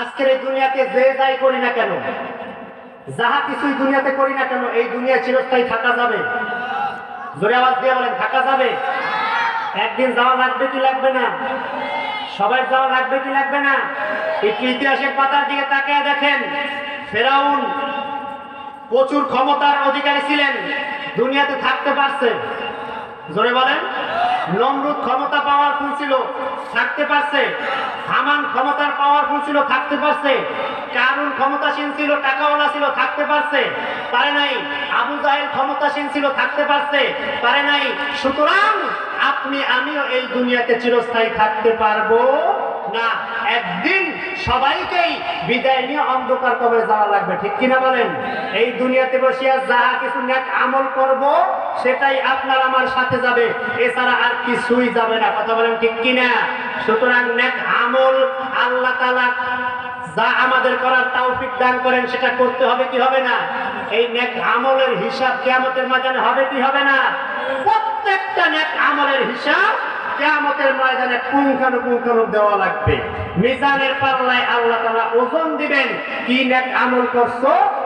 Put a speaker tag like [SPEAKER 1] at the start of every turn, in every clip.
[SPEAKER 1] আজকের এই দুনিয়াতে যে যাই করি না কেন, যাহা কিছুই দুনিয়াতে করি না কেন, এই দুনিয়া চিরস্থায়ী থাকা যাবে। জোরে আওয়াজ দিয়ে বলেন, থাকা যাবে। একদিন যাওয়া লাগবে কি লাগবে না? সবাই যাওয়া লাগবে কি লাগবে না? একটু ইতিহাসের পাতার দিকে তাকিয়ে দেখেন, ফেরাউন প্রচুর ক্ষমতার অধিকারী ছিলেন, দুনিয়াতে থাকতে পারছে। জোরে বলেন। নমরুদ ক্ষমতা পাওয়ারফুল ছিল, থাকতে পারছে। হামান ক্ষমতার পাওয়ারফুল ছিল, থাকতে পারছে। কারুন ক্ষমতাসীন ছিল, টাকাওয়ালা ছিল, থাকতে পারছে। পারে নাই। আবু জাহেল ক্ষমতাসীন ছিল, থাকতে পারছে। পারে নাই। সুতরাং আপনি, আমিও এই দুনিয়াতে চিরস্থায়ী থাকতে পারব না। একদিন সবাইকেই বিদায় নিয়ে অন্ধকার কবরে যাওয়া লাগবে। ঠিক কিনা বলেন? এই দুনিয়াতে বসিয়া যাহা কিছু নেক আমল করব সেটাই আপনার আমার সাথে যাবে। এছাড়া আর কিছুই যাবে না। কথা বলেন ঠিক কিনা? সুতরাং নেক আমল আল্লাহ তাআলা যা আমাদের করার তৌফিক দান করেন, সেটা করতে হবে কি হবে না? এই নেক আমলের হিসাব কিয়ামতের ময়দানে হবে কি হবে না? প্রত্যেকটা নেক আমলের হিসাব কিয়ামতের ময়দানে পুঙ্খানুপুঙ্খানু দেওয়া লাগবে। মিজানের পাল্লায় আল্লাহ তাআলা ওজন দিবেন। কি নেক আমল করছ?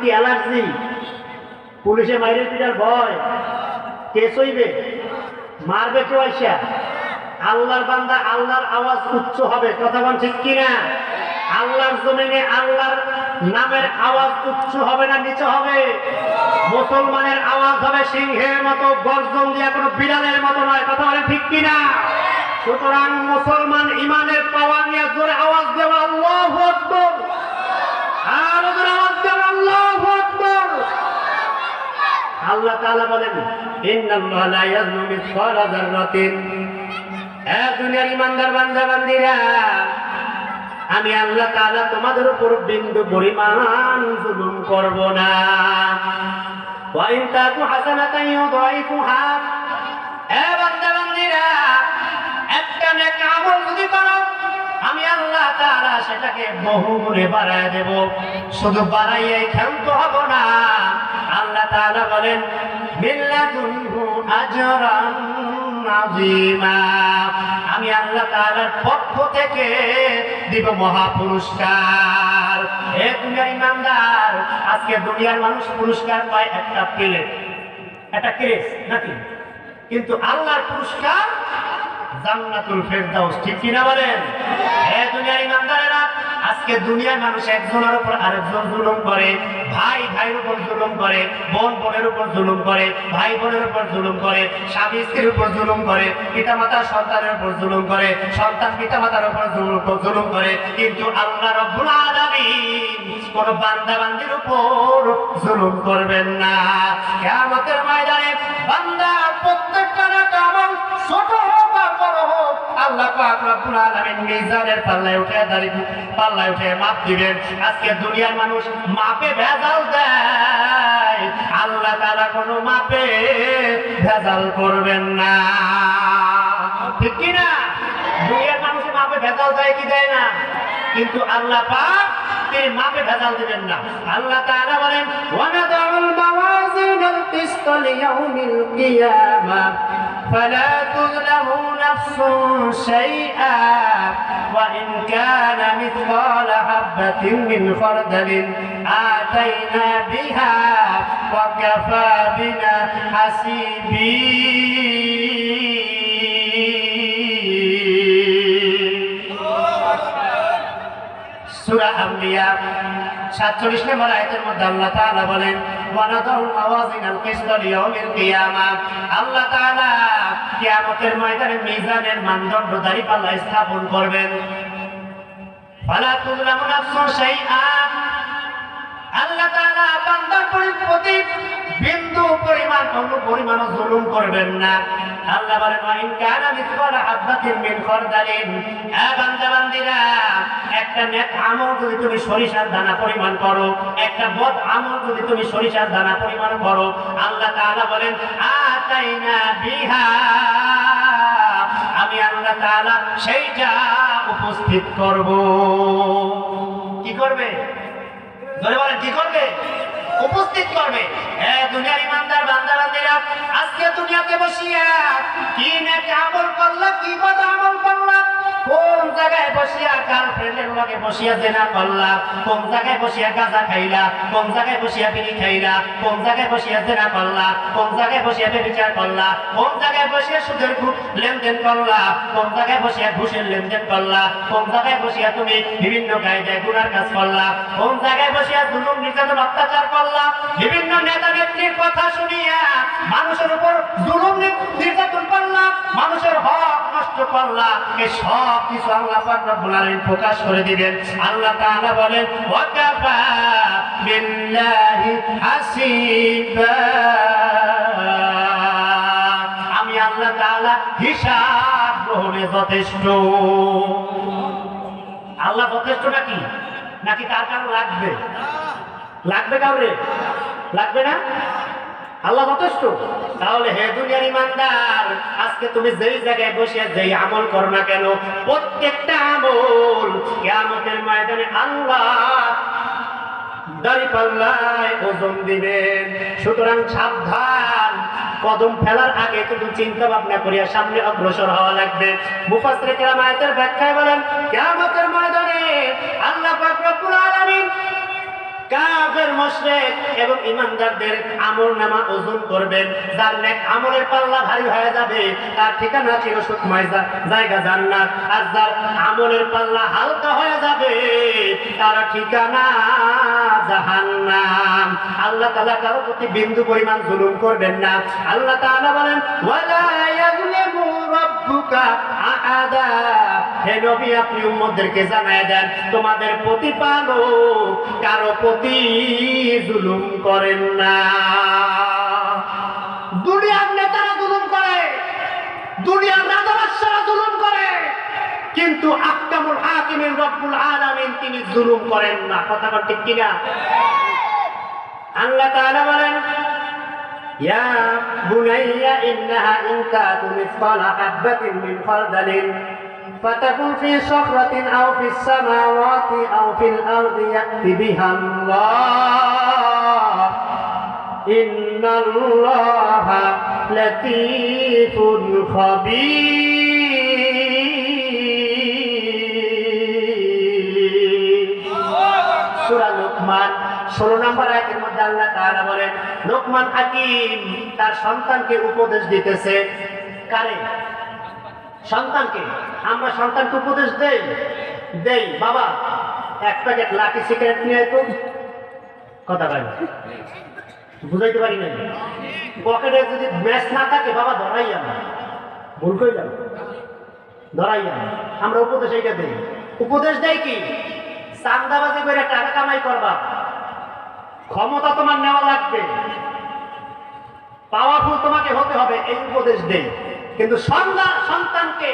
[SPEAKER 1] কি অ্যালার্জি? পুলিশে মাইরে পিটার ভয়। কেস হইবে মারবে কেউ আইসা আল্লাহর বান্দা আল্লাহর আওয়াজ উচ্চ হবে। কথা বল ঠিক কিনা? আল্লাহর জমিনে আল্লাহর নামের আওয়াজ উচ্চ হবে না নিচে হবে? মুসলমানের আওয়াজ হবে সিংহের মতো, গর্জন দিয়া কোনো বিড়ালের মতো নয়। কথা বলে ঠিক কিনা? সুতরাং মুসলমান ইমানের পাওয়া নিয়ে জোরে আওয়াজ দেওয়া আল্লাহ আকবর আর জোরে আওয়াজ দেওয়া আল্লাহ আকবর আল্লাহ তাআলা বলেন আমি আল্লাহ তাআলা তোমাদের উপর বিন্দু পরিমাণ জুলুম করব না। ওয়া ইন তাকু হাসানাতান একটা আমি আল্লাহ তাআলা সেটাকে বহু গুণে বাড়ায় দেব। শুধু বাড়াইয়াই ক্ষান্ত হব না। আল্লাহ তাআলা বলেন মিল্লাতুহু আজরান আযীমা। আমি আল্লাহ তাআলার পক্ষ থেকে দিব মহা পুরস্কার। এ দুনিয়ার ইমানদার, আজকে দুনিয়ার মানুষ পুরস্কার পায় একটা প্লেট। একটা ক্রেস নাকি? কিন্তু আল্লাহর পুরস্কার জান্নাতুল ফেরদাউস, ঠিক কিনা বলেন? হে দুনিয়ার ইমানদারেরা, আজকে দুনিয়ার মানুষ একজনের উপর আরেকজন জুলুম করে, ভাই ভাইয়ের উপর জুলুম করে, বোন বোনের উপর জুলুম করে, ভাই বোনের উপর জুলুম করে, স্বামী স্ত্রীর উপর জুলুম করে পিতামাতা সন্তানের উপর জুলুম করে, সন্তান পিতামাতার উপর জুলুম করে, কিন্তু আল্লাহ রব্বুল আলামিন কোন বান্দা বান্দির উপর জুলুম করবেন না। কিয়ামতের ময়দানে বান্দা পাক রব্বুল আলামিন মিজানের পাল্লায় উঠে দাঁড়িয়ে পাল্লায় উঠে মাপ দিবেন। আজকে দুনিয়ার মানুষ মাপে ভেজাল দেয়। আল্লাহ তাআলা কোনো মাপে ভেজাল করবেন না। ঠিক কি না দুনিয়ার মাপে ভেজাল দেয় কি দেয় না? কিন্তু আল্লাহ পাক তিনি মাপে ভেজাল দিবেন না। আল্লাহ তাআলা বলেন, ওয়ানাদাউল মাওয়াজিনাল লিয়াউমিল কিয়ামা, ফালা তুযলামুন تكن شيئا وإن كان مثقال حبة من خردل آتينا بها وكفى بنا حسيبين. سورة أنبياء 47 নম্বর আয়তের মধ্যে আল্লাহ তাআলা বলেন আল্লাহ তাআলা কিয়ামতের ময়দানে মিজানের মানদণ্ড দাঁড়িপাল্লা স্থাপন করবেন। ফালা তুযলামু নাফসুন আল্লাহ তাআলা বান্দার প্রতি বিন্দু পরিমাণ অন্য পরিমাণ জুলুম করবেন না। আল্লাহ বলেন ওয়া ইন কানা মিসকালা হাববাতিন মিন খারদালিন। হ্যাঁ বান্দা বান্দিরা একটা নেক আমল যদি তুমি সরিষার দানা পরিমাণ করো, একটা বদ আমল যদি তুমি সরিষার দানা পরিমাণ করো, আল্লাহ তাআলা বলেন, আতাইনা বিহা। আমি আল্লাহ তাআলা সেইটা উপস্থিত করব। কি করবে? ধরে বলেন করবে? উপস্থিত করবে। হ্যাঁ দুনিয়ার ইমানদার বান্দা বসিয়া না আমল করলা কি বদ আমল করলা কোন জায়গায় বসিয়া গার্লফ্রেন্ডের লগে বসিয়া জেনা করলা? বসিয়া গাঁজা খাইলা? কোন করলা? কোন বসিয়া বসিয়া লেনদেন করলা? কোন বসিয়া তুমি বিভিন্ন কায়দায় গুনার কাজ করলা? কোন জায়গায় জুলুম নির্যাতন, অত্যাচার করলা বিভিন্ন নেতা নেত্রীর কথা শুনিয়া মানুষের উপর জুলুম নির্যাতন করলা মানুষের হক নষ্ট করলা এই সব কিছু আল্লাহ পাক প্রকাশ করে দিবেন। আল্লাহ তাআলা বলেন, ওয়াকাফা বিল্লাহি হাসিবা। আমি আল্লাহ হিসাব গ্রহণে যথেষ্ট। আল্লাহ যথেষ্ট নাকি? নাকি তার কারণ লাগবে? লাগবে কাউরে? লাগবে না? আল্লাহ যথেষ্ট। তাহলে হে দুনিয়ার ইমানদার, আজকে তুমি যেই জায়গায় বসে যেই আমল করো না কেন, প্রত্যেকটা আমল কিয়ামতের ময়দানে আল্লাহ দাড়ি ওজন দিবেন। সুতরাং সাবধান, কদম ফেলার আগে কিন্তু চিন্তা ভাবনা করিয়া সামনে অগ্রসর হওয়া লাগবে। মুফাসসির কেরাম আয়াতের ব্যাখ্যায় বলেন, কিয়ামতের ময়দানে আল্লাহ পাক রব্বুল আলামিন কাফের, মুশরিক এবং ইমানদারদের আমল নামা ওজন করবেন। যার নেক আমলের পাল্লা ভারী হয়ে যাবে, তার ঠিকানা ছিল সুখময় জায়গা জান্নাত। আর যার আমলের পাল্লা হালকা হয়ে যাবে, তার ঠিকানা জাহান্নাম। আল্লাহ তাআলা কারও প্রতি বিন্দু পরিমাণ জুলুম করবেন না। আল্লাহ তাআলা বলেন, ওয়ালা ইয়াযলিমু রাব্বুকা আহাদা। হে নবী, আপনি উম্মতদেরকে কারও প্রতি জুলুম করেন না। দুনিয়ার নেতারা জুলুম করে, দুনিয়ার রাজা বাদশারা জুলুম করে, কিন্তু রব্বুল আলামিন তিনি জুলুম করেন না। কথা বল ঠিক কিনা? আল্লাহ তাআলা বলেন يا بني إنها إن تك مثقال حبة من خردل فتكن في صخرة أو في السماوات أو في الأرض يأت بها الله إن الله لطيف خبير সূরা লোকমান ষোলো নম্বর আয়াতের মধ্যে আল্লাহ তাআলা বলেন লোকমান হাকিম তার সন্তানকে উপদেশ দিতেছে। কারে? সন্তানকে। আমরা সন্তানকে উপদেশ দেই? দেই। বাবা, এক প্যাকেট লাকি সিগারেট নিয়ে তো। কথা বলেন বুঝাইতে পারি না পকেটে যদি ম্যাচ না থাকে, বাবা, ধরাই না ভুল করে যাবে ধরাই না আমরা উপদেশ এইটা দেই। উপদেশ দেয় কি? চান্দাবাজি করে টাকা কামাই করবা। ক্ষমতা তোমার নেওয়া লাগবে। পাওয়ারফুল তোমাকে হতে হবে এই উপদেশ দেই কিন্তু সন্তান সন্তানকে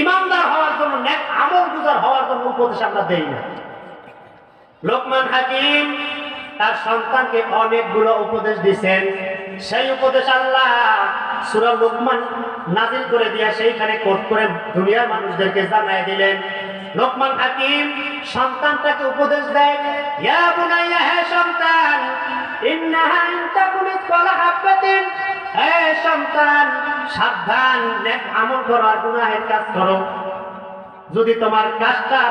[SPEAKER 1] ইমানদার হওয়ার জন্য আমল গুজার হওয়ার জন্য উপদেশ আমরা দেই না। লোকমান হাকিম তার সন্তানকে অনেকগুলো উপদেশ দিছেন সেই উপদেশ আল্লাহ সূরা লোকমান নাজিল করে দিয়া সেইখানে কোট করে দুনিয়ার মানুষদেরকে জানাই দিলেন। লোকমান হাকিম সন্তানটাকে উপদেশ দেয়, ইয়া হে সন্তান সন্তান, সাবধান আমল করো আর গুনাহের কাজ করো। যদি তোমার কাজটা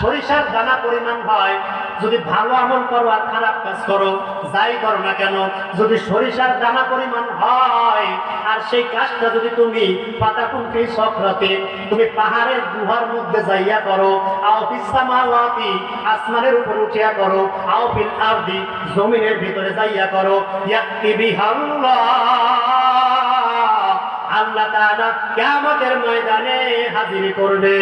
[SPEAKER 1] সরিষার দানা পরিমাণ হয়, যদি ভালো আমল করো আর খারাপ কাজ করো, যাই করো না কেন, যদি সরিষার দানা পরিমাণ হয়, আর সেই কাজটা যদি তুমি পাতাকুন্তি সফরতে, তুমি পাহাড়ের গুহার মধ্যে যাইয়া করো, আও বিসামাওয়াতি আসমানের উপর উঠিয়া করো, আও বিল আরদি, জমিনের ভিতরে যাইয়া করো ইয়াতি বিহাল্লাহ। আল্লাহ তাআলা কিয়ামতের ময়দানে হাজির করবে।